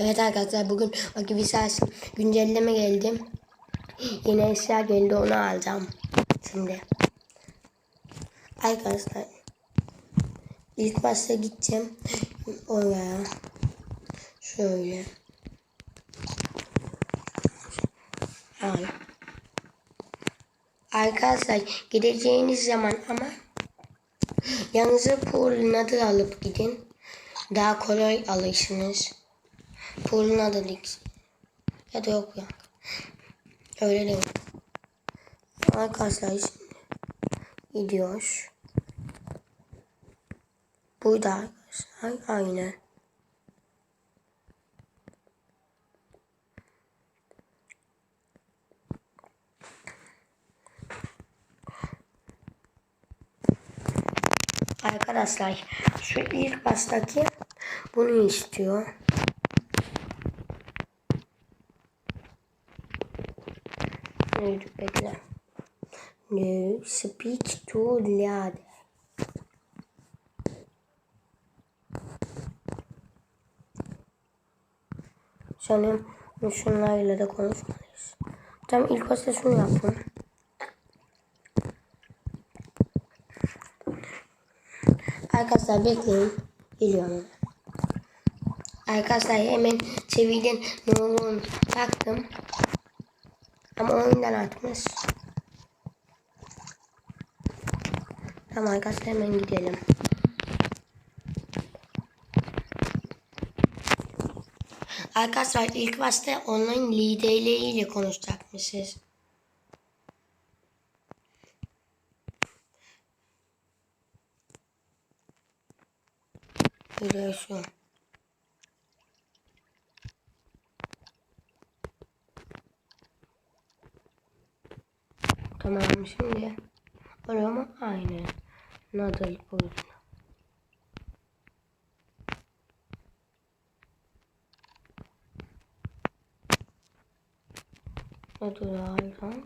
Evet arkadaşlar bugün Akibisas güncelleme geldi. Yeni eşya geldi onu alacağım. Şimdi. Arkadaşlar ilk başta gideceğim oraya. Şöyle. Al. Arkadaşlar gideceğiniz zaman ama yanınıza pool nadır alıp gidin. Daha kolay alırsınız. Pool'un adı Lix. Ya da yok ya. Öyle değil. Arkadaşlar şimdi gidiyoruz. Burada arkadaşlar aynen. Arkadaşlar şu ilk baştaki bunu istiyor. Neydi bekle. No, speak to Liade. Sanırım şunlarla da konuşmalıyız. Tamam ilk başta şunu yapın. Arkadaşlar bekleyin. Geliyorum. Arkadaşlar hemen seviyeden ne olduğunu baktım. Ama oyundan atmış. Tamam arkadaşlar hemen gidelim. Arkadaşlar ilk başta online liderleriyle konuşacakmışız. Biliyorsun. Tamam şimdi mu? Aynı. Nadal boyutuna. Nadal aldım.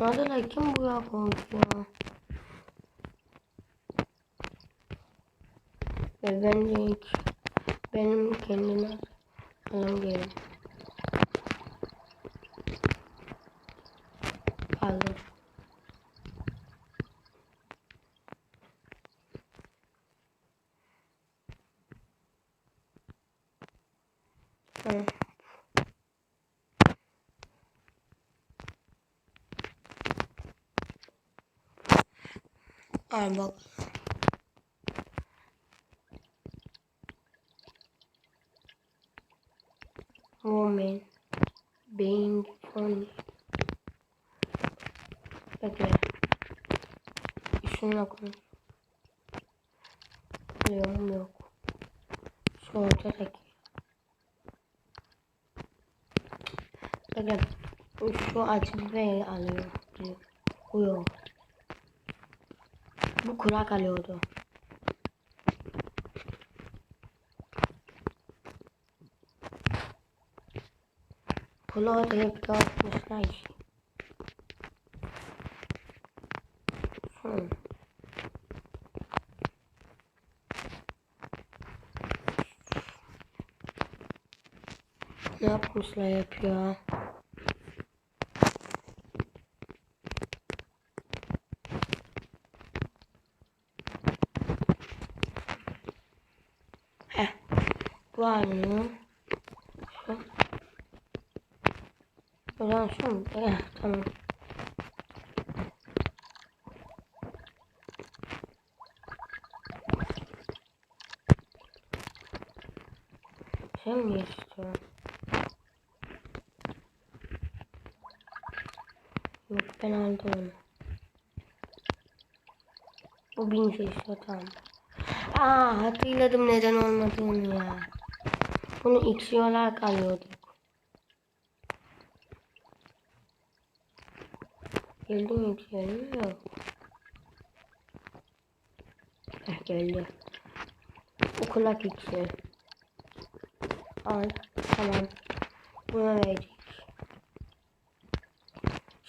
Nadal'a kim buraya koydu ya? Ve ilk benim kendime alım gelin. Pardon. Tamam. Al bak. Şununla konuş. Yok yok. Şu ortadaki. Bekle. Şu biberi alıyor. Bu yok. Bu kurak alıyordu. Kulağı da hep dağıtmışlar işte. Ne yapmışlar yapıyor? Heh. Bu aynı. Şu. Zaman şu mu? Eh, tamam. Sen mi istiyorsun? Yok ben aldım onu. Bu bin şey istiyor tamam. Aa hatırladım neden olmadığını ya. Bunu x olarak alıyorduk. Geldi mi x Yok. Heh, geldi. Bu kulak x'i. Al. Tamam. Buna verdik.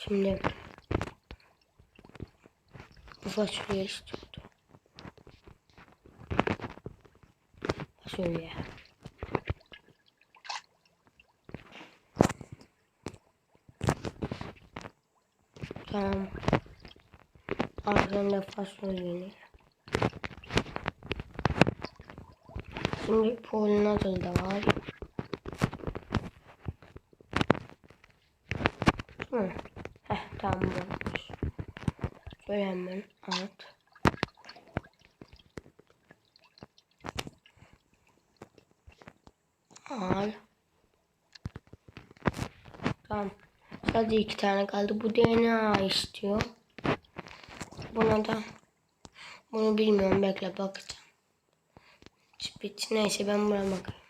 Şimdi bu fasulye istiyordu. Fasulye. Tamam. Arkanda fasulye. Şimdi polinator da var. Heh tamam olmuş. Şöyle hemen at. Al. Tamam. Sadece iki tane kaldı. Bu DNA istiyor. Buna da bunu bilmiyorum. Bekle bakacağım. Spit. Neyse ben buna bakayım.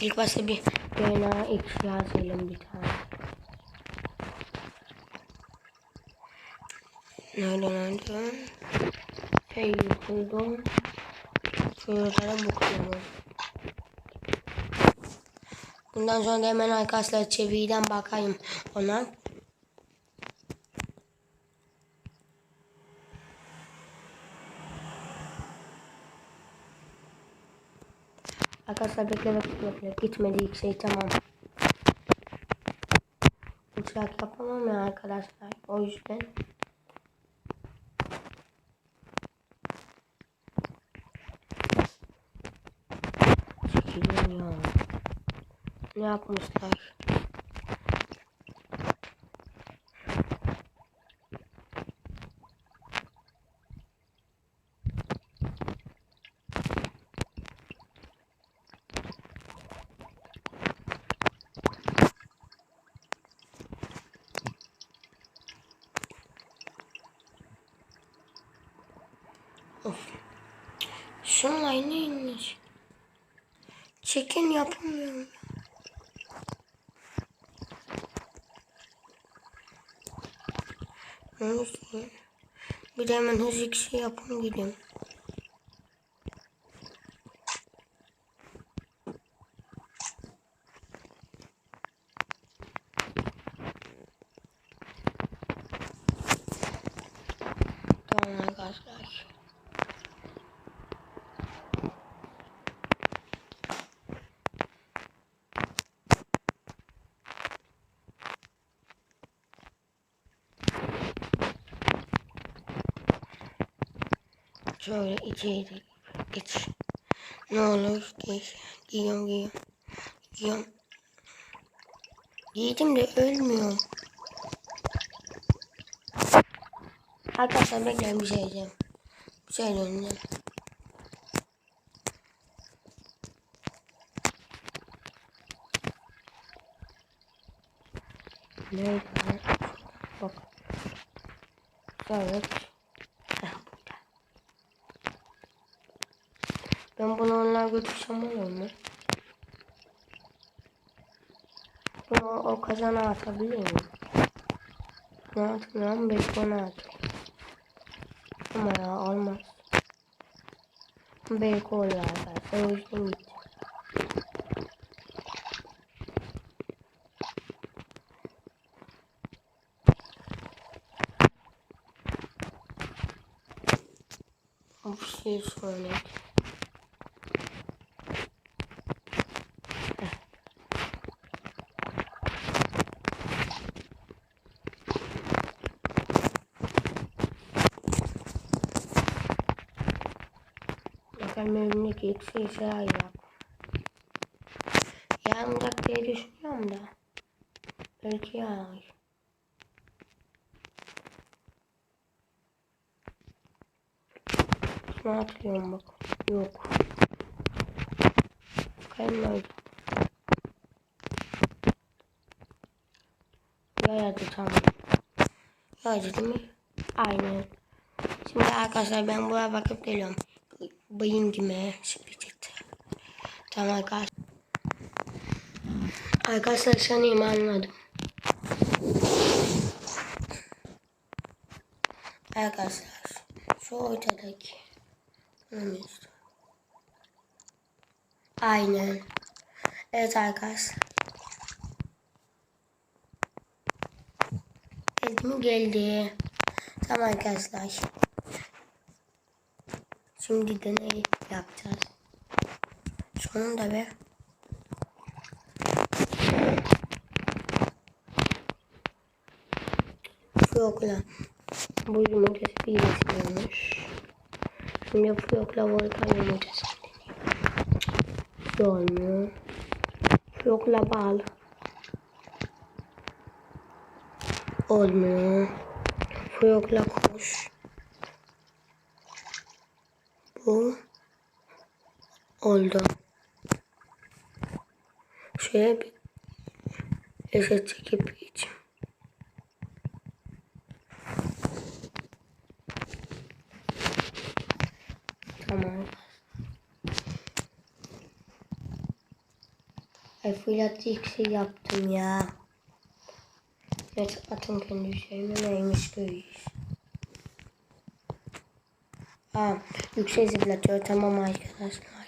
İlk başta bir DNA X yazalım bir tane. Nereden nereden? Hey yukarıdan. Şuralara bakıyorum. Bundan sonra da hemen arkadaşlar çeviriden bakayım ona. Arkadaşlar bekle bekle bekle. Gitmedi ilk şey tamam. Uçak yapamam ya arkadaşlar. O yüzden. Çekilin ya. Ne yapmışlar? Neyse. Bir de hemen hızlı şey yapın gidin. Tamam arkadaşlar. Şöyle içeri geç. Ne olur geç. Giyiyorum giyiyorum. Giyiyorum. Giydim de ölmüyorum. Arkadaşlar bekleyin bir şey diyeceğim. Bir şey döneceğim. Nerede lan? Bak. Evet. Heh, burada. Ben bunu onlar götürsem olur mu? Bunu o, kazana atabilir miyim? Ne atmıyorum? Bekona at. Ama ya olmaz. Belki oluyor arkadaşlar. O yüzden gideceğim. Of şey söyle. Şey şey ayak. Yanacak diye düşünüyorum da. Belki yağar. Şunu atlıyorum bak. Yok. Kayınlaydı. Yayadı tamam. Yayadı değil mi? Aynen. Şimdi arkadaşlar ben buraya bakıp geliyorum. Bayım gibi çıktı. Tamam arkadaşlar. Arkadaşlar sanayım anladım. Arkadaşlar şu ortadaki. İşte. Aynen. Evet arkadaşlar. Geldi mi geldi. Tamam arkadaşlar. Şimdi deney yapacağız. Sonunda be. Fiyokla. Bu yumurtası bir istiyormuş. Şimdi Fiyokla volkan yumurtası deniyor. Olmuyor. Fiyokla bal. Olmuyor. Fiyokla kuş. Bu oldu. Şöyle bir reset çekip geçeyim. Tamam. Ay fırlatıcı iksir yaptım ya. Evet atın kendi üzerine neymiş görüyoruz. Ha, yüksek zıplatıyor tamam arkadaşlar.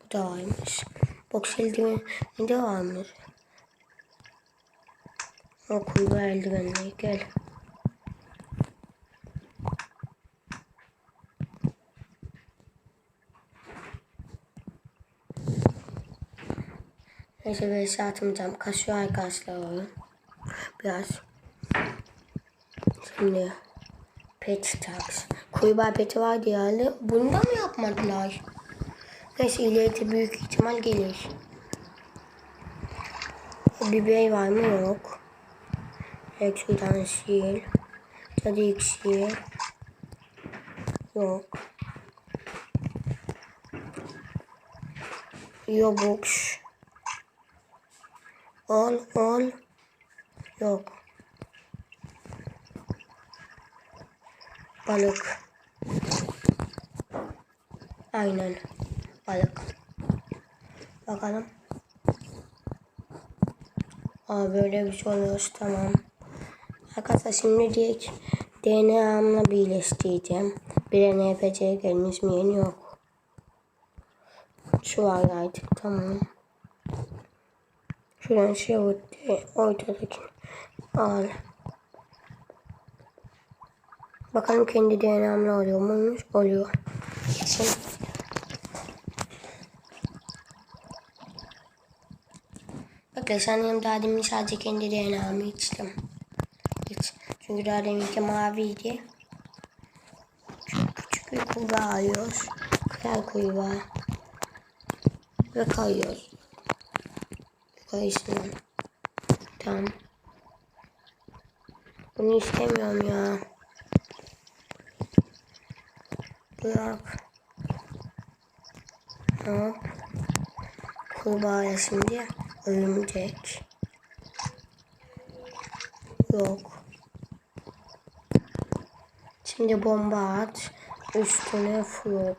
Bu da varmış. Boks eldiveni de varmış. O kuyruğu eldivenle gel. Neyse ben şey atmayacağım. Kasıyor arkadaşlar oyun. Biraz. Şimdi pet tax. Kuyruğa peti vardı yani. Bunu da mı yapmadılar? Neyse ileride büyük ihtimal gelir. Bir bey var mı? Yok. Ekşiden sil. Tadı iksir. Yok. Yobux. Ol ol. Yok. Balık. Aynen. Balık. Bakalım. Aa böyle bir şey oluyor. Tamam. Arkadaşlar şimdi direkt DNA'mla birleştireceğim. Bir NPC gelmiş mi yeni yok. Şu var artık tamam. Şuradan şey ortadaki al. Bakalım kendi DNA'mla oluyor muymuş? Oluyor. Şimdi Bakın sanırım daha demin sadece kendi DNA'mı içtim. Hiç. Çünkü daha deminki maviydi. Çok küçük bir kurbağa alıyoruz. Kral kurbağa. Ve kayıyoruz. Kayışından. Tamam. Bunu istemiyorum ya. Bırak. Hop. Kurbağaya şimdi örümcek. Yok. Şimdi bomba at. Üstüne flop.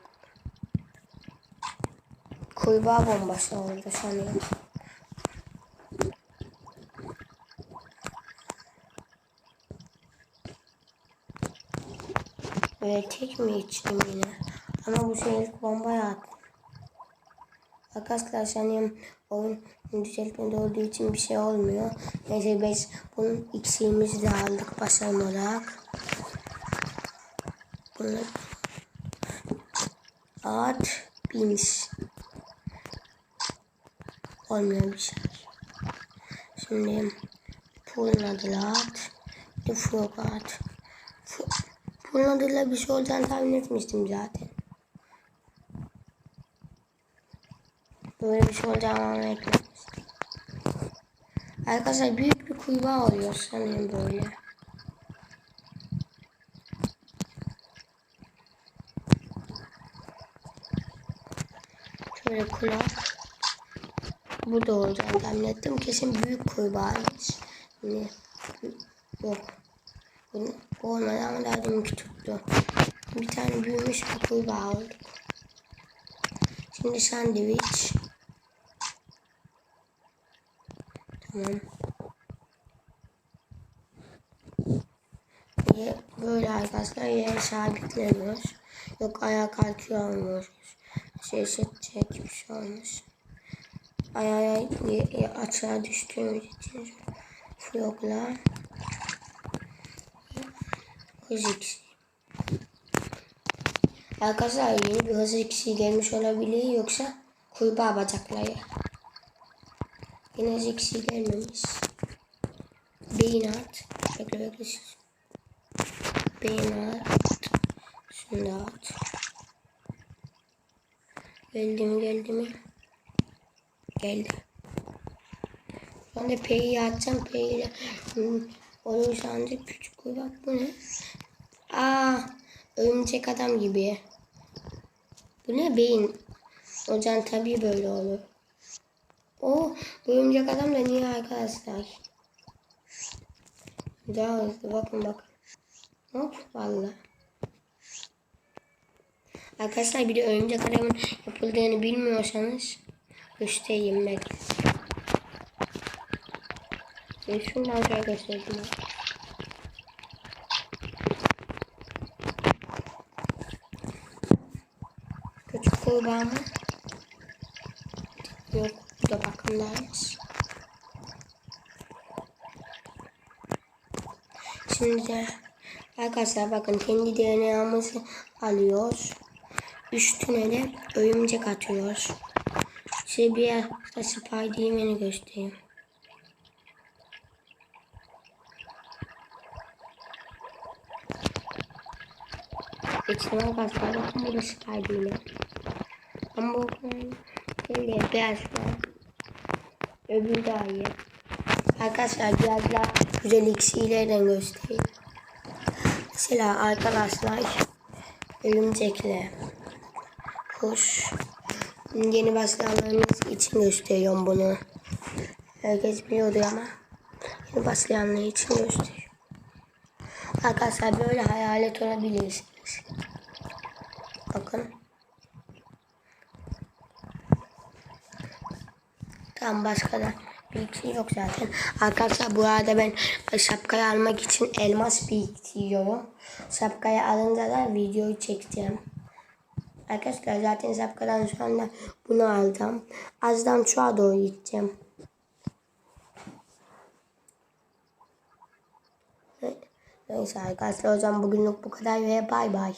Kurbağa bombası oldu sanırım. Böyle tek mi içtim yine? Ama bu sefer bombaya attım. Arkadaşlar sanırım oyun düzeltmede olduğu için bir şey olmuyor. Neyse biz bunun iksirimizi de aldık başarım olarak. Bunu at bins. Olmuyor bir şey. Şimdi pulun adıyla at. Bir frog at. Pulun adıyla bir şey olacağını tahmin etmiştim zaten. Böyle bir şey olacağını beklemiştim. Arkadaşlar büyük bir kurbağa oluyor sanırım böyle. Şöyle kulak. Bu da olacağını tahmin ettim. Kesin büyük kurbağaymış. Yani, yok. Bu, bu olmadı ama daha tuttu. Bir tane büyümüş bir kurbağa olduk. Şimdi sandviç. Tamam. Böyle arkadaşlar yere sabitleniyoruz. Yok ayağa kalkıyormuş. Şey seçecek bir şey olmuş. Ayağa açığa düştüğümüz için flokla Hız X'i. Arkadaşlar yeni bir hız X'i gelmiş olabilir yoksa kurbağa bacakları. Yine hız X'i gelmemiş. Beyin at. Bekle bekle. Beyin at. Şunu da at. Geldi mi geldi mi? Geldi. Ben de P'yi atacağım. P'yi hmm, olursa ancak küçük kulak bu ne? Aa, örümcek adam gibi. Bu ne beyin? O can tabii böyle olur. O örümcek adam da niye arkadaşlar? Daha hızlı bakın bakın. Hop valla. Arkadaşlar bir de örümcek adamın yapıldığını bilmiyorsanız göstereyim ben. Şundan şöyle göstereyim. Mı? Yok bu da bakımdaymış. Şimdi arkadaşlar bakın kendi DNA'mızı alıyoruz. Üstüne de örümcek atıyoruz. Size bir yer Spiderman'i göstereyim. İçine arkadaşlar bakın bu da Spiderman. Ama bu böyle beyaz var. Öbürü daha iyi. Arkadaşlar biraz daha güzel iksirlerden göstereyim. Mesela arkadaşlar örümcekle kuş yeni başlayanlarımız için gösteriyorum bunu. Herkes biliyordu ama yeni başlayanlar için gösteriyorum. Arkadaşlar böyle hayalet olabilirsiniz. Bakın. Tamam başka da şey yok zaten. Arkadaşlar bu arada ben şapkayı almak için elmas biriktiriyorum. Şapkayı alınca da videoyu çekeceğim. Arkadaşlar zaten şapkadan şu anda bunu aldım. Azdan çoğa doğru gideceğim. Neyse arkadaşlar o zaman bugünlük bu kadar ve bay bay.